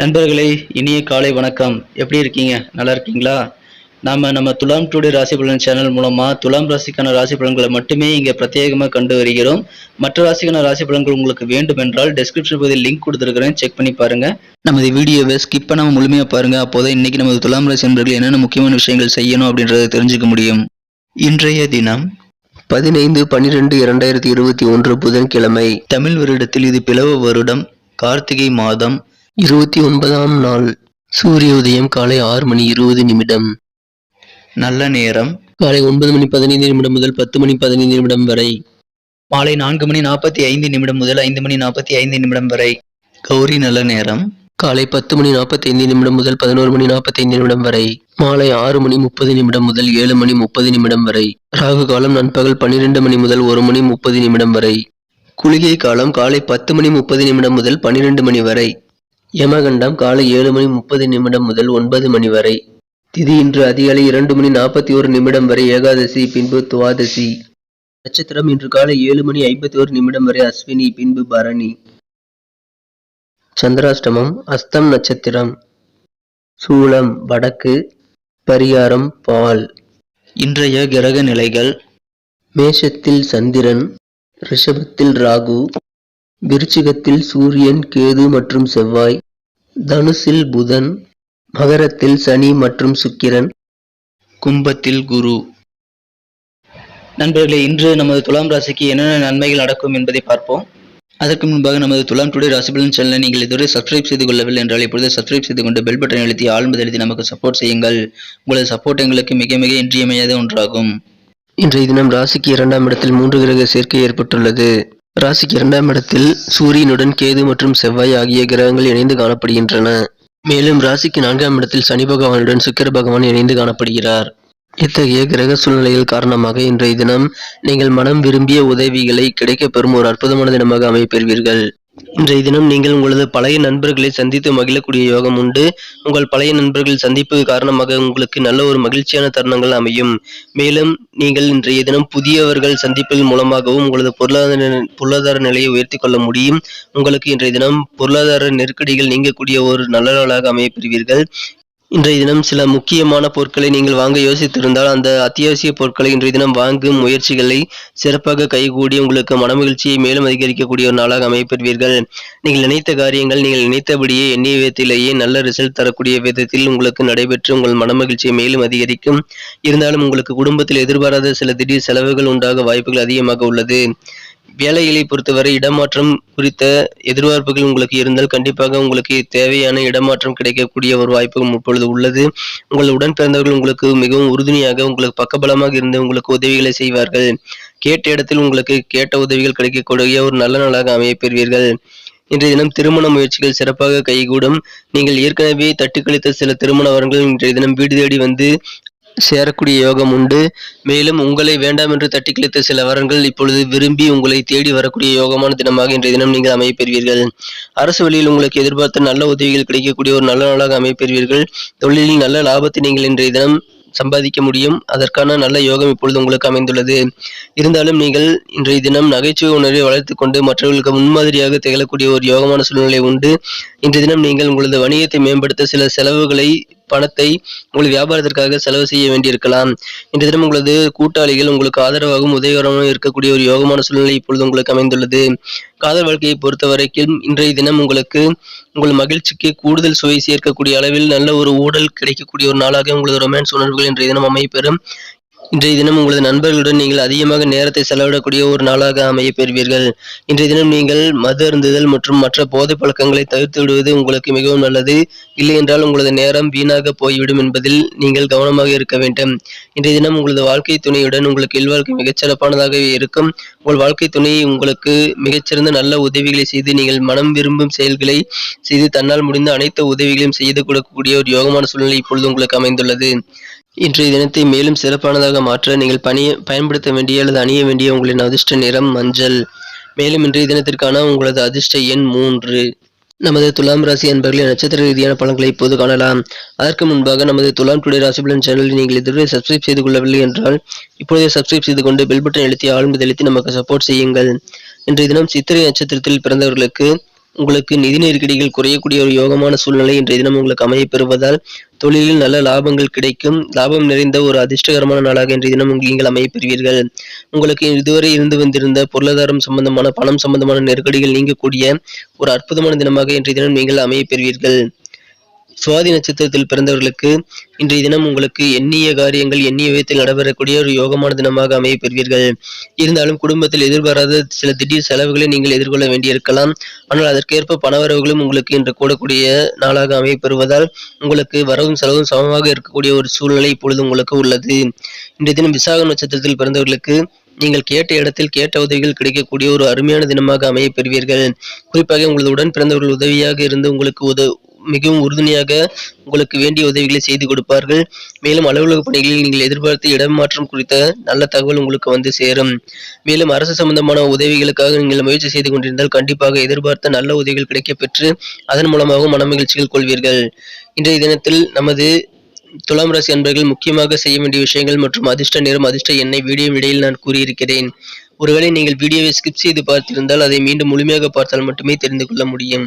நண்பர்களே இனிய காலை வணக்கம். எப்படி இருக்கீங்க? நல்லா இருக்கீங்களா? நாம நம்ம துலாம் டுடே ராசி பலன் சேனல் மூலமா துலாம் ராசிக்கான ராசி பலன்களை மட்டுமே இங்க பிரத்யேகமாக கண்டு வருகிறோம். மற்ற ராசிக்கான ராசி பலன்கள் உங்களுக்கு வேண்டும் என்றால் டெஸ்கிரிப்ஷன் பகுதியில் லிங்க் கொடுத்துருக்கிறேன். செக் பண்ணி பாருங்க. நமது வீடியோவை ஸ்கிப் பண்ணாமல் முழுமையாக பாருங்க. அப்போதான் இன்னைக்கு நமது துலாம் ராசி நண்பர்கள் என்னென்ன முக்கியமான விஷயங்கள் செய்யணும் அப்படின்றத தெரிஞ்சுக்க முடியும். இன்றைய தினம் பதினைந்து பன்னிரெண்டு இரண்டாயிரத்தி இருபத்தி ஒன்று புதன்கிழமை. தமிழ் வருடத்தில் இது பிளவ வருடம். கார்த்திகை மாதம். இருபத்தி ஒன்பதாம் நாள் சூரிய உதயம் காலை ஆறு மணி இருபது நிமிடம். நல்ல நேரம். காலை ஒன்பது மணி பதினைந்து நிமிடம் முதல் பத்து மணி பதினைந்து நிமிடம் வரை. மாலை நான்கு மணி நாற்பத்தி ஐந்து நிமிடம் முதல் ஐந்து மணி நாற்பத்தி ஐந்து நிமிடம் வரை. கௌரி நல்ல நேரம். காலை பத்து மணி நாற்பத்தி ஐந்து நிமிடம் முதல் பதினோரு மணி நாற்பத்தி ஐந்து நிமிடம் வரை. மாலை ஆறு மணி முப்பது நிமிடம் முதல் ஏழு மணி முப்பது நிமிடம் வரை. ராகு காலம் நண்பகல் பன்னிரெண்டு மணி முதல் ஒரு மணி முப்பது நிமிடம் வரை. குளிகை காலம் காலை பத்து மணி முப்பது நிமிடம் முதல் பன்னிரெண்டு மணி வரை. யமகண்டம் காலை ஏழு மணி முப்பது நிமிடம் முதல் ஒன்பது மணி வரை. திதி இன்று அதிகாலை இரண்டு மணி நாற்பத்தி ஒரு நிமிடம் வரை ஏகாதசி பின்பு துவாதசி. நட்சத்திரம் இன்று காலை ஏழு மணி ஐம்பத்தி ஒரு நிமிடம் வரை அஸ்வினி பின்பு பரணி. சந்திராஷ்டமம் அஸ்தம் நட்சத்திரம். சூலம் வடக்கு. பரிகாரம் பால். இன்றைய கிரக நிலைகள். மேஷத்தில் சந்திரன் ரிஷபத்தில் ராகு. விருச்சிகத்தில் சூரியன் கேது மற்றும் செவ்வாய் தனுசில் புதன் மகரத்தில் சனி மற்றும் சுக்கிரன் கும்பத்தில் குரு. நண்பர்களே இன்று நமது துலாம் ராசிக்கு என்னென்ன நன்மைகள் நடக்கும் என்பதை பார்ப்போம். அதற்கு முன்பாக நமது துலாம் டுடே ராசிபலன் சேனலை நீங்கள் இதுவரை சப்ஸ்கிரைப் செய்து கொள்ளவில்லை என்றால் இப்பொழுது சப்ஸ்கிரைப் செய்து கொண்டு பெல் பட்டன் எழுத்தி ஆழ்ந்து எழுதி நமக்கு சப்போர்ட் செய்யுங்கள். உங்களது சப்போர்ட் எங்களுக்கு மிக மிக இன்றியமையாத ஒன்றாகும். இன்றைய தினம் ராசிக்கு இரண்டாம் இடத்தில் மூன்று கிரக சேர்க்கை ஏற்பட்டுள்ளது. ராசிக்கு இரண்டாம் இடத்தில் சூரியனுடன் கேது மற்றும் செவ்வாய் ஆகிய கிரகங்கள் இணைந்து காணப்படுகின்றன. மேலும் ராசிக்கு நான்காம் இடத்தில் சனி பகவானுடன் சுக்கர பகவான் இணைந்து காணப்படுகிறார். இத்தகைய கிரக சூழ்நிலைகள் காரணமாக இன்றைய தினம் நீங்கள் மனம் விரும்பிய உதவிகளை கிடைக்கப்பெறும் ஒரு அற்புதமான தினமாக அமைப்பெறுவீர்கள். இன்றைய தினம் நீங்கள் உங்களது பழைய நண்பர்களை சந்தித்து மகிழக்கூடிய யோகம் உண்டு. உங்கள் பழைய நண்பர்கள் சந்திப்பு காரணமாக உங்களுக்கு நல்ல ஒரு மகிழ்ச்சியான தருணங்கள் அமையும். மேலும் நீங்கள் இன்றைய தினம் புதியவர்கள் சந்திப்பின் மூலமாகவும் உங்களது பொருளாதார நிலை- பொருளாதார நிலையை உயர்த்தி கொள்ள முடியும். உங்களுக்கு இன்றைய தினம் பொருளாதார நெருக்கடிகள் நீங்கக்கூடிய ஒரு நல்ல நாளாக அமையப்பெறுவீர்கள் இன்றைய தினம் சில முக்கியமான பொருட்களை நீங்கள் வாங்க யோசித்திருந்தால் அந்த அத்தியாவசிய பொருட்களை இன்றைய தினம் வாங்கும் முயற்சிகளை சிறப்பாக கைகூடி உங்களுக்கு மனமகிழ்ச்சியை மேலும் அதிகரிக்கக்கூடிய ஒரு நாளாக அமைப்பெறுவீர்கள். நீங்கள் நினைத்த காரியங்கள் நீங்கள் நினைத்தபடியே எண்ணிய விதத்திலேயே நல்ல ரிசல்ட் தரக்கூடிய விதத்தில் உங்களுக்கு நடைபெற்று உங்கள் மனமகிழ்ச்சியை மேலும் அதிகரிக்கும். இருந்தாலும் உங்களுக்கு குடும்பத்தில் எதிர்பாராத சில திடீர் செலவுகள் உண்டாக வாய்ப்புகள் அதிகமாக உள்ளது. வேலைகளை பொறுத்தவரை இடமாற்றம் குறித்த எதிர்பார்ப்புகள் உங்களுக்கு இருந்தால் கண்டிப்பாக உங்களுக்கு தேவையான இடமாற்றம் கிடைக்கக்கூடிய ஒரு வாய்ப்பு இப்பொழுது உள்ளது. உங்கள் உடன் பிறந்தவர்கள் உங்களுக்கு மிகவும் உறுதுணையாக உங்களுக்கு பக்கபலமாக இருந்து உங்களுக்கு உதவிகளை செய்வார்கள். கேட்ட இடத்தில் உங்களுக்கு கேட்ட உதவிகள் கிடைக்கக்கூடிய ஒரு நல்ல நாளாக அமையப்பெறுவீர்கள். இன்றைய தினம் திருமண முயற்சிகள் சிறப்பாக கைகூடும். நீங்கள் ஏற்கனவே தட்டி கழித்த சில திருமண வரங்கள் இன்றைய தினம் வீடு தேடி வந்து சேரக்கூடிய யோகம் உண்டு. மேலும் உங்களை வேண்டாம் என்று தட்டி கழித்த சில வரங்கள் இப்பொழுது விரும்பி உங்களை தேடி வரக்கூடிய யோகமான தினமாக இன்றைய தினம் நீங்கள் அமையப்பெறுவீர்கள். அரசு வழியில் உங்களுக்கு எதிர்பார்த்த நல்ல உதவிகள் கிடைக்கக்கூடிய ஒரு நல்ல நாளாக அமைப்பெறுவீர்கள் தொழிலில் நல்ல லாபத்தை நீங்கள் இன்றைய தினம் சம்பாதிக்க முடியும். அதற்கான நல்ல யோகம் இப்பொழுது உங்களுக்கு அமைந்துள்ளது. இருந்தாலும் நீங்கள் இன்றைய தினம் நகைச்சுவை உணர்வை வளர்த்து கொண்டு மற்றவர்களுக்கு முன்மாதிரியாக திகழக்கூடிய ஒரு யோகமான சூழ்நிலை உண்டு. இன்றைய தினம் நீங்கள் உங்களது வணிகத்தை மேம்படுத்த சில செலவுகளை பணத்தை உங்கள் வியாபாரத்திற்காக செலவு செய்ய வேண்டியிருக்கலாம். இன்றைய தினம் உங்களது கூட்டாளிகள் உங்களுக்கு ஆதரவாகவும் உதவிகரமாகவும் இருக்கக்கூடிய ஒரு யோகமான சூழ்நிலை இப்பொழுது உங்களுக்கு அமைந்துள்ளது. காதல் வாழ்க்கையை பொறுத்த வரைக்கும் இன்றைய தினம் உங்களுக்கு உங்கள் மகிழ்ச்சிக்கு கூடுதல் சுவை சேர்க்கக்கூடிய அளவில் நல்ல ஒரு ஊடல் கிடைக்கக்கூடிய ஒரு நாளாக உங்களது ரொமான்ஸ் உணர்வுகள் இன்றைய தினம் அமைப்பெறும் இன்றைய தினம் உங்களது நண்பர்களுடன் நீங்கள் அதிகமாக நேரத்தை செலவிடக்கூடிய ஒரு நாளாக அமைய பெறுவீர்கள். இன்றைய தினம் நீங்கள் மது அருந்துதல் மற்றும் மற்ற போதைப் பழக்கங்களை தவிர்த்து விடுவது உங்களுக்கு மிகவும் நல்லது. இல்லை என்றால் உங்களது நேரம் வீணாக போய்விடும் என்பதில் நீங்கள் கவனமாக இருக்க வேண்டும். இன்றைய தினம் உங்களது வாழ்க்கை துணையுடன் உங்களுக்கு இல்வாழ்க்கை மிகச்சிறப்பானதாக இருக்கும். உங்கள் வாழ்க்கை துணை உங்களுக்கு மிகச்சிறந்த நல்ல உதவிகளை செய்து நீங்கள் மனம் விரும்பும் செயல்களை செய்து தன்னால் முடிந்த அனைத்து உதவிகளையும் செய்து கொடுக்கக்கூடிய ஒரு யோகமான சூழ்நிலை இப்பொழுது உங்களுக்கு அமைந்துள்ளது. இன்றைய தினத்தை மேலும் சிறப்பானதாக மாற்ற நீங்கள் பணிய பயன்படுத்த வேண்டிய அல்லது அணிய வேண்டிய உங்களின் அதிர்ஷ்ட நிறம் மஞ்சள். மேலும் இன்றைய தினத்திற்கான உங்களது அதிர்ஷ்ட எண் மூன்று. நமது துலாம் ராசி என்பர்களின் நட்சத்திர ரீதியான பலன்களை இப்போது காணலாம். அதற்கு முன்பாக நமது துலாம் டுடே ராசி பலன் சேனலை நீங்கள் இதுவரை சப்ஸ்கிரைப் செய்து கொள்ளவில்லை என்றால் இப்பொழுதே சப்ஸ்கிரைப் செய்து கொண்டு பெல் பட்டன் எழுத்தி ஆழ்ந்து எழுத்தி நமக்கு சப்போர்ட் செய்யுங்கள். இன்றைய தினம் சித்திரை நட்சத்திரத்தில் பிறந்தவர்களுக்கு உங்களுக்கு நிதி நெருக்கடிகள் குறையக்கூடிய ஒரு யோகமான சூழ்நிலை இன்றைய தினம் உங்களுக்கு அமையப்பெறுவதால் தொழிலில் நல்ல லாபங்கள் கிடைக்கும். லாபம் நிறைந்த ஒரு அதிர்ஷ்டகரமான நாளாக இன்றைய தினம் நீங்கள் அமையப்பெறுவீர்கள் உங்களுக்கு இதுவரை இருந்து வந்திருந்த பொருளாதாரம் சம்பந்தமான பணம் சம்பந்தமான நெருக்கடிகள் நீங்கக்கூடிய ஒரு அற்புதமான தினமாக இன்றைய தினம் நீங்கள் அமையப்பெறுவீர்கள் சுவாதி நட்சத்திரத்தில் பிறந்தவர்களுக்கு இன்றைய தினம் உங்களுக்கு எண்ணிய காரியங்கள் எண்ணிய விதத்தில் நடைபெறக்கூடிய ஒரு யோகமான தினமாக அமைய பெறுவீர்கள். இருந்தாலும் குடும்பத்தில் எதிர்பாராத சில திடீர் செலவுகளை நீங்கள் எதிர்கொள்ள வேண்டியிருக்கலாம். ஆனால் அதற்கேற்ப பணவரவுகளும் உங்களுக்கு இன்று கூடக்கூடிய நாளாக அமைய பெறுவதால் உங்களுக்கு வரவும் செலவும் சமமாக இருக்கக்கூடிய ஒரு சூழ்நிலை இப்பொழுது உங்களுக்கு உள்ளது. இன்றைய தினம் விசாக நட்சத்திரத்தில் பிறந்தவர்களுக்கு நீங்கள் கேட்ட இடத்தில் கேட்ட உதவிகள் கிடைக்கக்கூடிய ஒரு அருமையான தினமாக அமைய பெறுவீர்கள். குறிப்பாக உங்களது உடன் பிறந்தவர்கள் உதவியாக இருந்து உங்களுக்கு உத மிகவும் உறுதுணையாக உங்களுக்கு வேண்டிய உதவிகளை செய்து கொடுப்பார்கள். மேலும் அலுவலக பணிகளில் நீங்கள் எதிர்பார்த்த இடமாற்றம் குறித்த நல்ல தகவல் உங்களுக்கு வந்து சேரும். மேலும் அரசு சம்பந்தமான உதவிகளுக்காக நீங்கள் முயற்சி செய்து கொண்டிருந்தால் கண்டிப்பாக எதிர்பார்த்த நல்ல உதவிகள் கிடைக்கப் பெற்று அதன் மூலமாக மனமகிழ்ச்சிகள் கொள்வீர்கள். இன்றைய தினத்தில் நமது துலாம் ராசி அன்பர்கள் முக்கியமாக செய்ய வேண்டிய விஷயங்கள் மற்றும் அதிர்ஷ்ட நேரம் அதிர்ஷ்ட எண்ணெய் வீடியோ இடையில் நான் கூறியிருக்கிறேன். ஒருவேளை நீங்கள் வீடியோவை ஸ்கிப் செய்து பார்த்திருந்தால் அதை மீண்டும் முழுமையாக பார்த்தால் மட்டுமே தெரிந்து கொள்ள முடியும்.